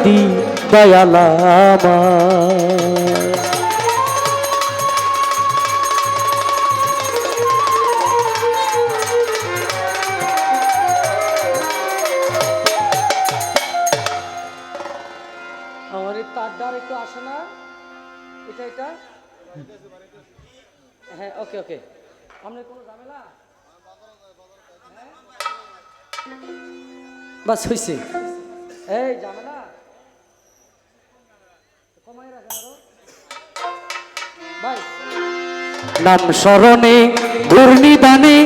দরদি দয়ালা আমার। আমার এই তারটার একটু আসে না। এটা এটা? হ্যাঁ ওকে ওকে। আপনার কোনো ঝামেলা? হ্যাঁ? বাস হয়েছে এই, ঝামেলা নাম স্মরণে, দুর্নিদানে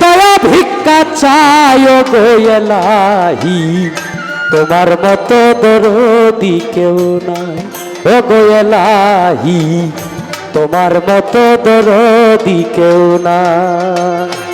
দয়া ভিক্ষা চায় গোয়েলাহি তোমার মতো দরদি কেউ নাই ও গোয়েলাহি তোমার মতো দরদি কেউ নাই।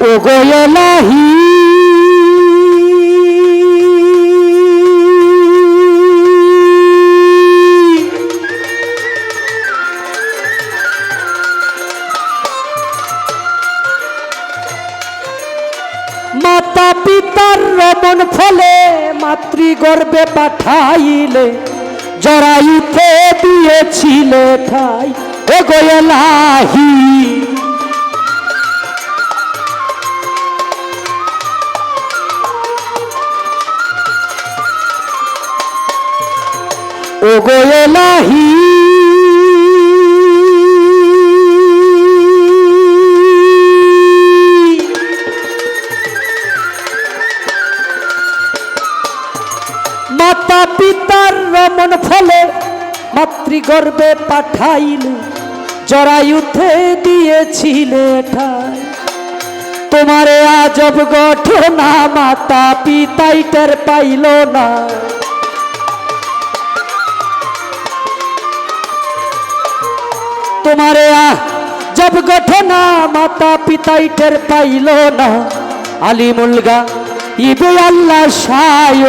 ও গোয়েলাহি মাতা পিতার রমন ফলে মাতৃগর্ভে পাঠাইলে জরাইতে দিয়েছিলে ঠাই। ও গোয়েলাহি ও গোয়েলাহি মাতা পিতার রমন ফলে মাতৃগর্ভে পাঠাইলে জরায়ুতে দিয়েছিলে ঠাই। তোমারে আজব ঘটনা মাতা পিতাই টের পাইল না। তোমারে জব ঘটনা মাতা পিতাই টের পাইল না। আলিমুলগা ইবে আল্লাহ সায়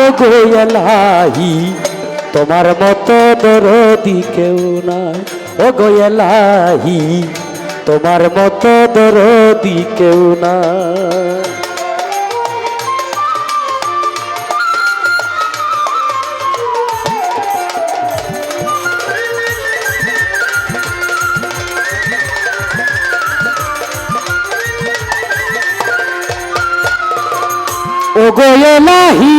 তোমার মতো দরদি কেউ নাই, ও গোয়েলাহি তোমার মতো দরদি কেউ নাই। ও গোয়েলাহি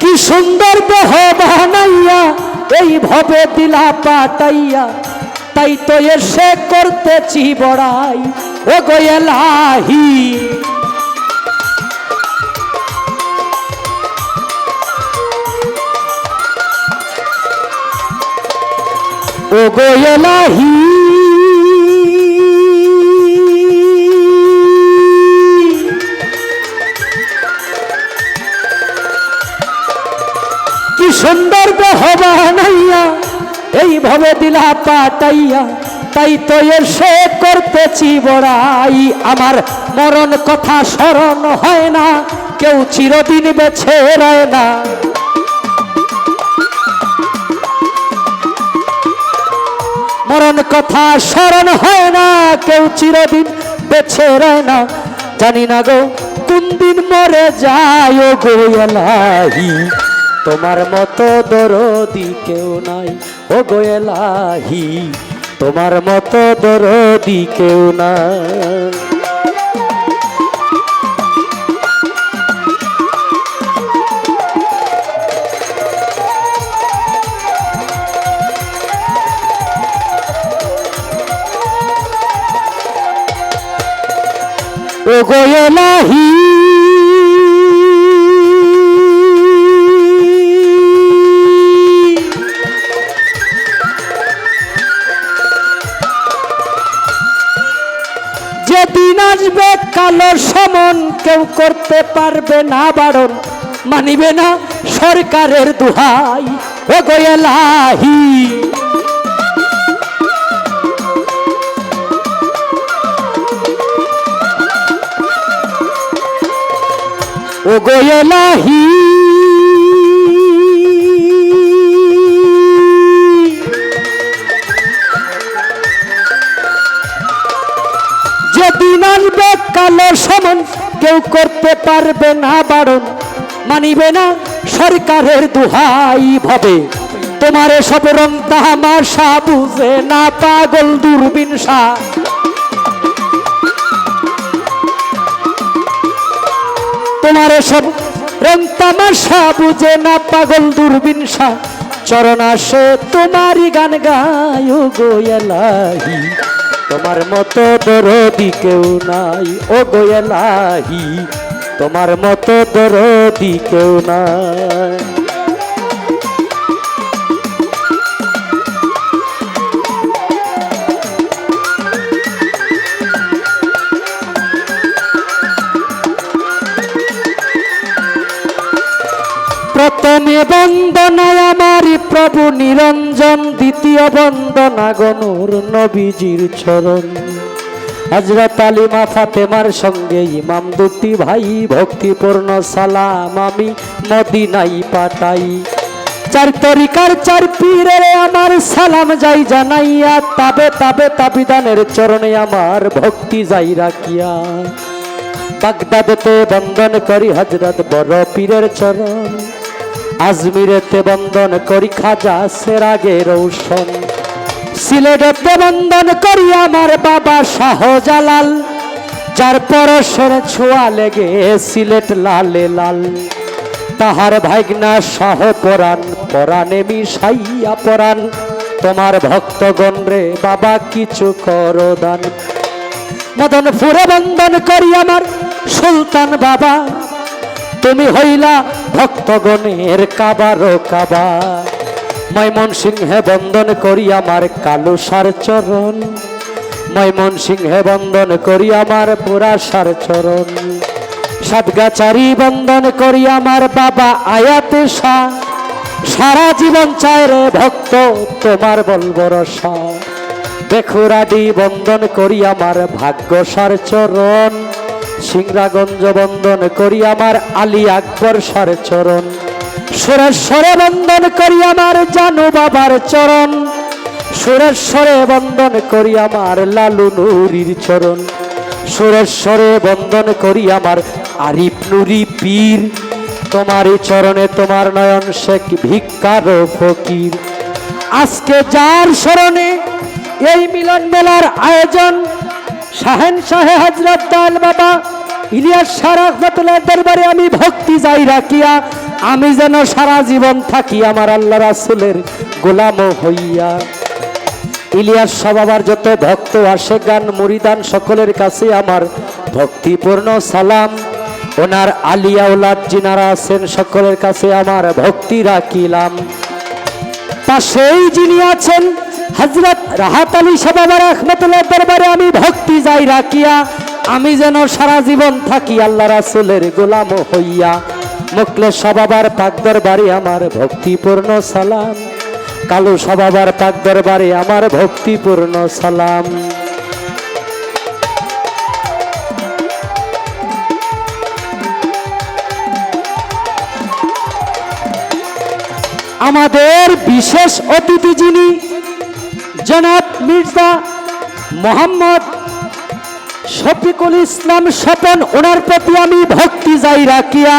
কি সুন্দর দেহ বানাইয়া, এই ভবে দিলা পাতাইয়া, তাই তো এসে করতেছি বড়াই। ও গোয়েলাহি ও গোয়েলাহি কি সুন্দর বেহবানাইয়া এইভাবে দিলা পাতাইয়া, তাই তো এসে করতেছি বড়াই। আমার মরণ কথা স্মরণ হয় না, কেউ চিরদিন বেছে রয় না। কথা স্মরণ হয় না, কেউ চিরদিন বেছে রয় না। জানি না গো, কোন দিন মরে যায় ও গোয়েলাহি তোমার মতো দরদি কেউ নাই ও গোয়েলাহি তোমার মতো দরদি কেউ নাই। ও গোয়েলাহি যেদিন আসবে কালো সমন, কেউ করতে পারবে না বারণ। মানিবে না সরকারের দুহাই। ও গোয়েলাহি ও গোয়েলাহি যেদিন আনবে কালো সমান, কেউ করতে পারবে না বারণ। মানিবে না সরকারের দুহাই ভাবে। তোমার সব রং তামাশা বুঝে না পাগল দূরবীন শাহ তোমার সব রং বুঝে না পাগল দূরবীন শাহ চরণ আসে তোমারই গান গায় গোয়েলাহি তোমার মতো দরদি কেউ নাই, ও গোয়েলাহি তোমার মতো দরদি কেউ নাই। বন্দনায় আমার প্রভু নিরঞ্জন, দ্বিতীয় বন্দনা গনুর নবীজির চরণ। হজরত আলিমা ফাতেমার সঙ্গে ইমাম দুটি ভাই, ভক্তিপূর্ণ সালাম আমি মদিনাই পাঠাই। চার তরিকার চার পীরের আমার সালাম যাই জানাইয়া, তাবে তাবে তাবিদানের চরণে আমার ভক্তি যাই রাখিয়া। বাগদাদেতে বন্দন করি হজরত বড় পীরের চরণ। আজমিরেতে বন্দন করি খাজা সেরাগে রৌশন। সিলেটেতে বন্দন করি আমার বাবা শাহজালাল। যার পরশের ছোঁয়া লেগে সিলেট লালে লাল। তাহার ভাগনা শাহ পরাণ, পরাণে মিশাইয়া পরাণ। তোমার ভক্তগণ রে বাবা, কিছু করো দান। মদন ফুরে বন্দন করি আমার সুলতান বাবা। তুমি হইলা ভক্তগণের কাবারো কাবা ময়মন সিংহে বন্দন করি আমার কালো সার চরণ। ময়মন সিংহে বন্দন করি আমার পুরা সার চরণ। সাতগাচারি বন্দন করি আমার বাবা আয়াতে শাহ। সারা জীবন চায় রে ভক্ত তোমার বলব রসা বেখুরাডি বন্দন করি আমার ভাগ্যসার চরণ। সিংরাগঞ্জ বন্দন করি আমার আলী আকবর সার চরণ। সুরেশ্বরে বন্দন করি আমার জানু বাবার চরণ। সুরেশ্বরে বন্দন করি আমার লালু নুরির চরণ। সুরেশ্বরে বন্দন করি আমার আরিফ নুরি পীর। তোমারই চরণে তোমার নয়ন শেখ ভিক্ষার ফকির। আজকে যার স্মরণে এই মিলন মেলার আয়োজন শাহেন শাহে হজরত দাল বাবা, ইলিয়াস সারাফতুল্লাহ দরবারে আমি ভক্তি যাই রাখিয়া, আমি যেন সারা জীবন থাকি আমার আল্লাহ রাসুলের গোলাম হইয়া। ইলিয়াস সবাবার যত ভক্ত আসে, গান মুরিদান সকলের কাছে আমার ভক্তিপূর্ণ সালাম। ওনার আলিয়া ওলাদ জিনারা আছেন, সকলের কাছে আমার ভক্তি রাখিলাম। পাশেই যিনি আছেন হজরত রাহাত আলী সাবাবার রহমতুল্লাহ দরবারে আমি ভক্তি যাই রাখিয়া, আমি যেন সারা জীবন থাকি আল্লাহ রাসুলের গোলাম হইয়া। মুকলে সবাবার পাক দরবারে আমার ভক্তিপূর্ণ সালাম, কালো সবাবার পাক দরবারে আমার ভক্তিপূর্ণ সালাম। আমাদের বিশেষ অতিথি যিনি জনাব মির্জা মোহাম্মদ শফিকুল ইসলাম স্বপন, ওনার প্রতি আমি ভক্তি যাই রাখিয়া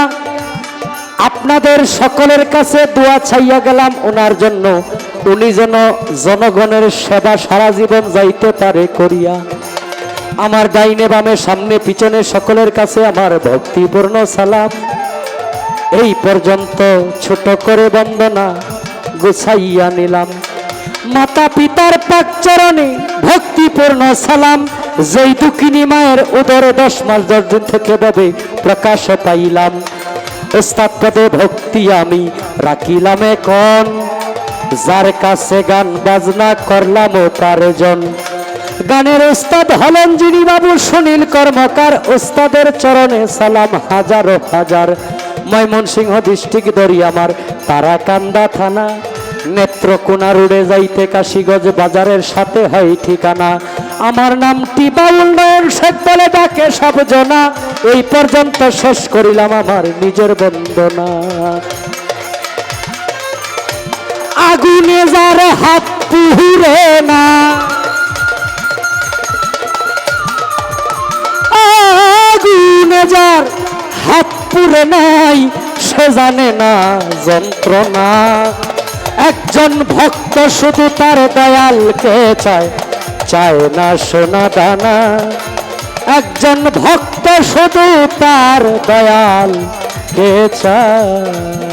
আপনাদের সকলের কাছে দোয়া ছাইয়া গেলাম। ওনার জন্য উনি যেন জনগণের সেবা সারা জীবন যাইতে পারে করিয়া। আমার ডাইনে বামে, সামনে পিছনে সকলের কাছে আমার ভক্তিপূর্ণ সালাম। এই পর্যন্ত ছোট করে বন্দনা গুছাইয়া নিলাম। মাতা পিতার পাক চরণে ভক্তিপূর্ণ সালাম যেই দুঃখিনী মায়ের উদরে দশ মাস দশ থেকে ভাবে প্রকাশ পাইলাম। ওস্তাদ পদে ভক্তি আমি রাখিলাম এখন। যার কাছে গান বাজনা করলাম ও পারজন গানের ওস্তাদ হলেন যিনি বাবু সুনীল কর্মকার, ওস্তাদের চরণে সালাম হাজারো হাজার। ময়মনসিংহ ডিস্ট্রিক্ট দড়ি আমার তারাকান্দা থানা। নেত্রকোনা রোডে যাইতে কাশিগঞ্জ বাজারের সাথে হয় ঠিকানা। আমার নাম বাউল নয়ন শেখ ডাকে সব জনা। এই পর্যন্ত শেষ করিলাম আমার নিজের বন্দনা। আগুনে যার হাত পুহুরে না। আগুনে যার হাত পুরে নাই, সে জানে না যন্ত্রণা। একজন ভক্ত শুধু তার দয়ালকে চায় চায় না সোনা দানা। একজন ভক্ত শুধু তার দয়াল কে চায়।